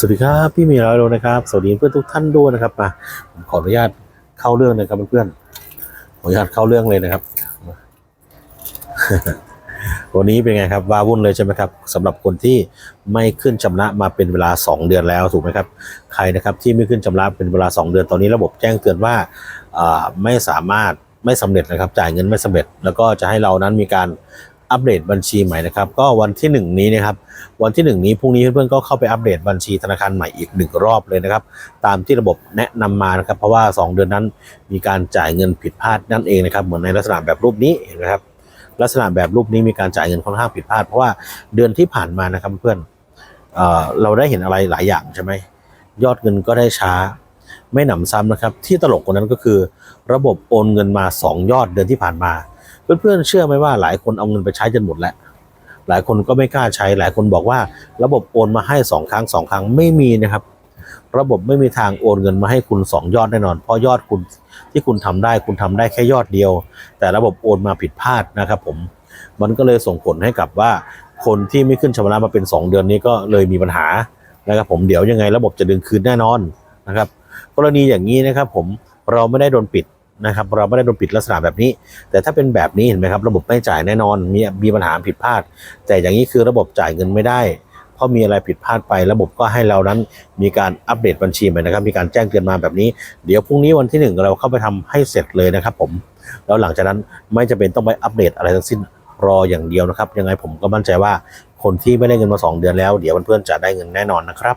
สวัสดีครับ พี่มีร้อยโลนะครับสวัสดีเพื่อนทุกท่านด้วยนะครับมาผมขออนุญาตเข้าเรื่องเลยครับเพื่อนๆขออนุญาตเข้าเรื่องเลยนะครับ วันนี้เป็นไงครับว้าวุ่นเลยใช่ไหมครับสำหรับคนที่ไม่ขึ้นชำระมาเป็นเวลา 2 เดือนแล้วถูกไหมครับ ใครนะครับที่ไม่ขึ้นชำระเป็นเวลา 2 เดือนตอนนี้ระบบแจ้งเตือนว่าอ่าไม่สามารถไม่สำเร็จนะครับ จ่ายเงินไม่สำเร็จ แล้วก็จะให้เรานั้นมีการ อัปเดตบัญชีใหม่นะครับ ก็วันที่ 1 นี้นะครับ วันที่ 1 นี้พรุ่งนี้เพื่อนๆก็เข้าไปอัปเดตบัญชีธนาคารใหม่อีกหนึ่งรอบเลยนะครับ ตามที่ระบบแนะนำมานะครับ เพราะว่า 2 เดือนนั้นมีการจ่ายเงินผิดพลาดนั่นเองนะครับ เหมือนในลักษณะแบบรูปนี้เห็นไหมครับ ลักษณะแบบรูปนี้มีการจ่ายเงินค่อนข้างผิดพลาด เพราะว่าเดือนที่ผ่านมานะครับเพื่อนเออเราได้เห็นอะไรหลายอย่างใช่ไหมยอดเงินก็ได้ช้า ไม่หนำซ้ำนะครับ ที่ตลกกว่านั้นก็คือ ระบบโอนเงินมา 2 ยอดเดือนที่ผ่านมา เพื่อนๆเชื่อไหมว่าหลายคนเอาเงินไปใช้จนหมดแล้ว หลายคนก็ไม่กล้าใช้ หลายคนบอกว่าระบบโอนมาให้สองครั้งสองครั้งไม่มีนะครับ ระบบไม่มีทางโอนเงินมาให้คุณสองยอดแน่นอน เพราะยอดคุณที่คุณทำได้คุณทำได้แค่ยอดเดียว แต่ระบบโอนมาผิดพลาดนะครับผม มันก็เลยส่งผลให้กับว่าคนที่ไม่ขึ้นชำระมาเป็น 2 เดือนนี้ก็เลยมีปัญหานะครับผมเดี๋ยวยังไงระบบจะดึงคืนแน่นอนนะครับ กรณีอย่างนี้นะครับผมเราไม่ได้โดนปิด นะครับเราไม่ได้โดนปิดลักษณะแบบนี้ แต่ถ้าเป็นแบบนี้เห็นไหมครับ ระบบไม่จ่ายแน่นอนมีมีปัญหาผิดพลาด แต่อย่างนี้คือระบบจ่ายเงินไม่ได้เพราะมีอะไรผิดพลาดไประบบก็ให้เรานั้นมีการอัปเดตบัญชีใหม่นะครับ มีการแจ้งเตือนมาแบบนี้ เดี๋ยวพรุ่งนี้วันที่หนึ่งเราเข้าไปทำให้เสร็จเลยนะครับผม แล้วหลังจากนั้นไม่จะเป็นต้องไปอัปเดตอะไรทั้งสิ้นรออย่างเดียวนะครับ ยังไงผมก็มั่นใจว่าคนที่ไม่ได้เงินมา 2 เดือนแล้ว เดี๋ยวเพื่อนๆจะได้เงินแน่นอนนะครับ